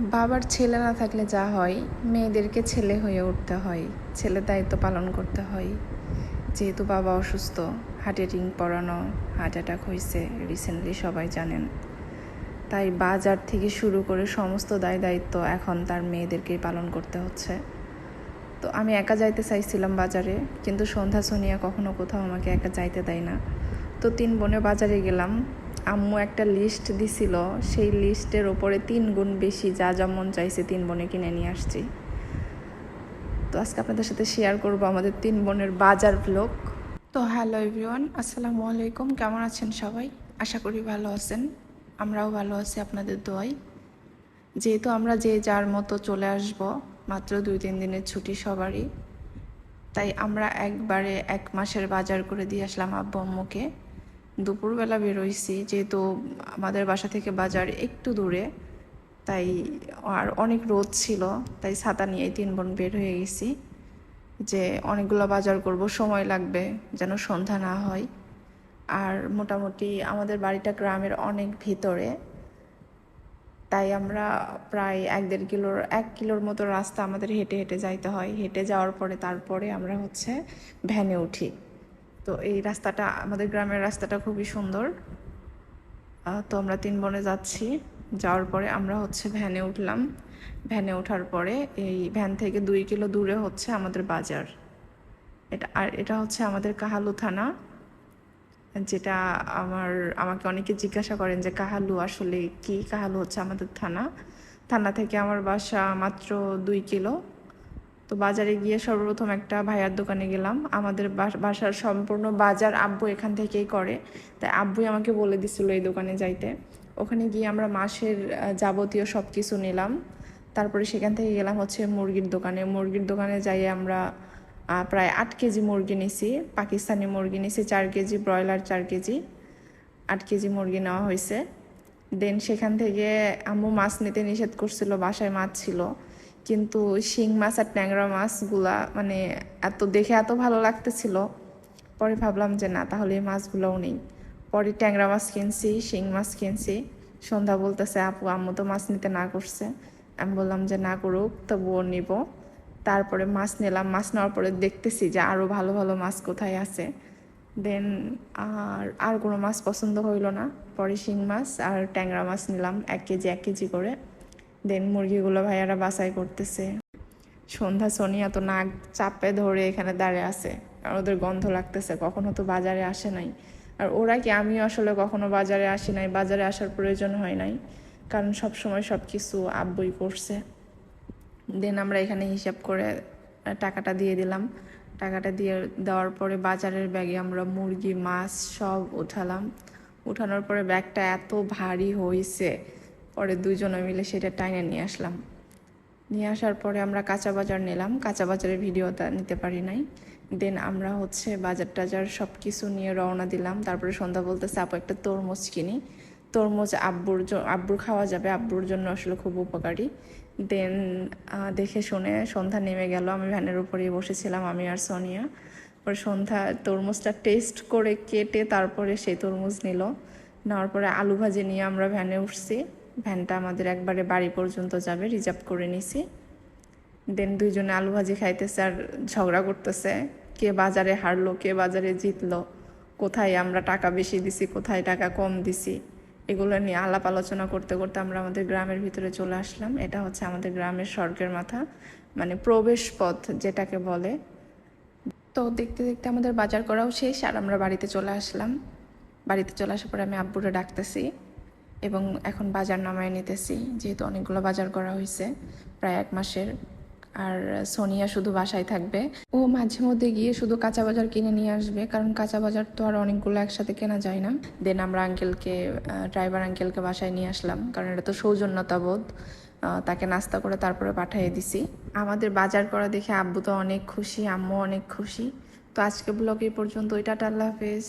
বাবার ছেলে না থাকলে যা হয়, মেয়েদেরকে ছেলে হয়ে উঠতে হয়। ছেলে দায়িত্ব পালন করতে হয়। যেহেতু বাবা অসুস্থ হার্টে রিং পরানো, হার্ট অ্যাটাক হয়েছে, রিসেন্টলি সবাই জানেন। তাই বাজার থেকে শুরু করে সমস্ত দায় দায়িত্ব এখন তার মেয়েদেরকেই পালন করতে হচ্ছে। তো আমি একা যাইতে চাইছিলাম বাজারে, কিন্তু সন্ধ্যা সোনিয়া কখনো কোথাও আমাকে একা যাইতে দেয় না। তো তিন বোনে বাজারে গেলাম। আম্মু একটা লিস্ট দিছিল, সেই লিস্টের ওপরে তিন গুণ বেশি যা যেমন চাইছে তিন বোনে কিনে নিয়ে আসছি। তো আজকে আপনাদের সাথে শেয়ার করব আমাদের তিন বোনের বাজার ব্লগ তো হ্যালো এভরিওয়ান আসসালামু আলাইকুম, কেমন আছেন সবাই? আশা করি ভালো আছেন, আমরাও ভালো আছি আপনাদের দোয়াই যেহেতু আমরা যে যার মতো চলে আসব, মাত্র দুই তিন দিনের ছুটি সবারই, তাই আমরা একবারে এক মাসের বাজার করে দিয়ে আসলাম আব্বু আম্মুকে। দুপুরবেলা বেরোইছি, যেহেতু আমাদের বাসা থেকে বাজার একটু দূরে, তাই আর অনেক রোদ ছিল, তাই ছাতা নিয়ে তিন বোন বের হয়ে গেছি যে অনেকগুলো বাজার করব, সময় লাগবে যেন সন্ধ্যা না হয়। আর মোটামুটি আমাদের বাড়িটা গ্রামের অনেক ভিতরে, তাই আমরা প্রায় এক দেড় কিলোর, এক কিলোর মতো রাস্তা আমাদের হেঁটে হেঁটে যাইতে হয়। হেঁটে যাওয়ার পরে তারপরে আমরা হচ্ছে ভ্যানে উঠি। তো এই রাস্তাটা, আমাদের গ্রামের রাস্তাটা খুবই সুন্দর। তো আমরা তিন বনে যাচ্ছি। যাওয়ার পরে আমরা হচ্ছে ভ্যানে উঠলাম। ভ্যানে ওঠার পরে এই ভ্যান থেকে দুই কিলো দূরে হচ্ছে আমাদের বাজার। এটা, আর এটা হচ্ছে আমাদের কাহালু থানা। যেটা আমার, আমাকে অনেকে জিজ্ঞাসা করেন যে কাহালু আসলে কি? কাহালু হচ্ছে আমাদের থানা। থানা থেকে আমার বাসা মাত্র দুই কিলো। তো বাজারে গিয়ে সর্বপ্রথম একটা ভাইয়ার দোকানে গেলাম। আমাদের বাসার সম্পূর্ণ বাজার আব্বু এখান থেকেই করে। তাই আব্বুই আমাকে বলে দিছিল এই দোকানে যাইতে। ওখানে গিয়ে আমরা মাসের যাবতীয় সব কিছু নিলাম। তারপরে সেখান থেকে গেলাম হচ্ছে মুরগির দোকানে। মুরগির দোকানে যাই আমরা প্রায় আট কেজি মুরগি নিছি। পাকিস্তানি মুরগি নিছি, চার কেজি, ব্রয়লার চার কেজি, আট কেজি মুরগি নেওয়া হয়েছে দেন সেখান থেকে আম্মু মাছ নিতে নিষেধ করছিল, বাসায় মাছ ছিল। কিন্তু শিং মাছ আর ট্যাংরা মাছগুলা মানে এত দেখে এত ভালো লাগতেছিল। পরে ভাবলাম যে না, তাহলে এই মাছগুলোও নেই। পরে ট্যাংরা মাছ কিনছি, শিং মাছ কিনছি। সন্ধ্যা বলতেছে, আপু, আম্মু তো মাছ নিতে না করছে। আমি বললাম যে, না করুক, তবুও নিব। তারপরে মাছ নিলাম। মাছ নেওয়ার পরে দেখতেছি যে আরও ভালো ভালো মাছ কোথায় আছে। দেন আর আর কোনো মাছ পছন্দ হইল না। পরে শিং মাছ আর ট্যাংরা মাছ নিলাম, এক কেজি এক কেজি করে। দেন মুরগিগুলো ভাইয়ারা বাছাই করতেছে। সন্ধ্যা সোনিয়া তো নাক চাপে ধরে এখানে দাঁড়িয়ে আছে। আর ওদের গন্ধ লাগতেছে, কখনো তো বাজারে আসে নাই। আর ওরা কি আমিও আসলে কখনো বাজারে আসি নাই? বাজারে আসার প্রয়োজন হয় নাই। কারণ সব সময় সব কিছু আব্বই করছে। দেন আমরা এখানে হিসাব করে টাকাটা দিয়ে দিলাম। টাকাটা দিয়ে দেওয়ার পরে বাজারের ব্যাগে আমরা মুরগি, মাছ সব উঠালাম। উঠানোর পরে ব্যাগটা এত ভারী হয়েছে। পরে দুজনে মিলে সেটা টাইনে নিয়ে আসলাম। নিয়ে আসার পরে আমরা কাঁচা বাজার নিলাম। কাঁচা বাজারের ভিডিওটা নিতে পারি নাই। দেন আমরা হচ্ছে বাজার টাজার সব কিছু নিয়ে রওনা দিলাম। তারপরে সন্ধ্যা বলতেছে, আপু, একটা তরমুজ কিনি। তরমুজ আব্বুর আব্বুর খাওয়া যাবে। আব্বুর জন্য আসলে খুব উপকারী। দেন দেখে শুনে সন্ধ্যা নেমে গেল। আমি ভ্যানের উপরেই বসেছিলাম, আমি আর সোনিয়া। পরে সন্ধ্যা তরমুজটা টেস্ট করে কেটে তারপরে সেই তরমুজ নিল। নেওয়ার পরে আলু ভাজি নিয়ে আমরা ভ্যানে উঠছি। ভ্যানটা আমাদের একবারে বাড়ি পর্যন্ত যাবে, রিজার্ভ করে নিছি। দেন দুইজনে আলু ভাজি খাইতেছে আর ঝগড়া করতেছে। কে বাজারে হারলো, কে বাজারে জিতলো, কোথায় আমরা টাকা বেশি দিছি, কোথায় টাকা কম দিছি, এগুলো নিয়ে আলাপ আলোচনা করতে করতে আমরা আমাদের গ্রামের ভিতরে চলে আসলাম। এটা হচ্ছে আমাদের গ্রামের স্বর্গের মাথা মানে প্রবেশ পথ যেটাকে বলে। তো দেখতে দেখতে আমাদের বাজার করাও শেষ আর আমরা বাড়িতে চলে আসলাম। বাড়িতে চলে আসার পরে আমি আব্বুরে ডাকতেছি। এবং এখন বাজার নামায় নিতেছি, যেহেতু অনেকগুলো বাজার করা হয়েছে প্রায় এক মাসের। আর সোনিয়া শুধু বাসায় থাকবে। ও মাঝে মধ্যে গিয়ে শুধু কাঁচা বাজার কিনে নিয়ে আসবে, কারণ কাঁচা বাজার তো আর অনেকগুলো একসাথে কেনা যায় না। দেন আমরা আঙ্কেলকে ড্রাইভার আঙ্কেলকে বাসায় নিয়ে আসলাম, কারণ এটা তো সৌজন্যতা বোধ তাকে নাস্তা করে তারপরে পাঠিয়ে দিছি। আমাদের বাজার করা দেখে আব্বু তো অনেক খুশি, আম্মু অনেক খুশি। তো আজকে ব্লগ এই পর্যন্ত ওইটা আল্লাহ হাফেজ।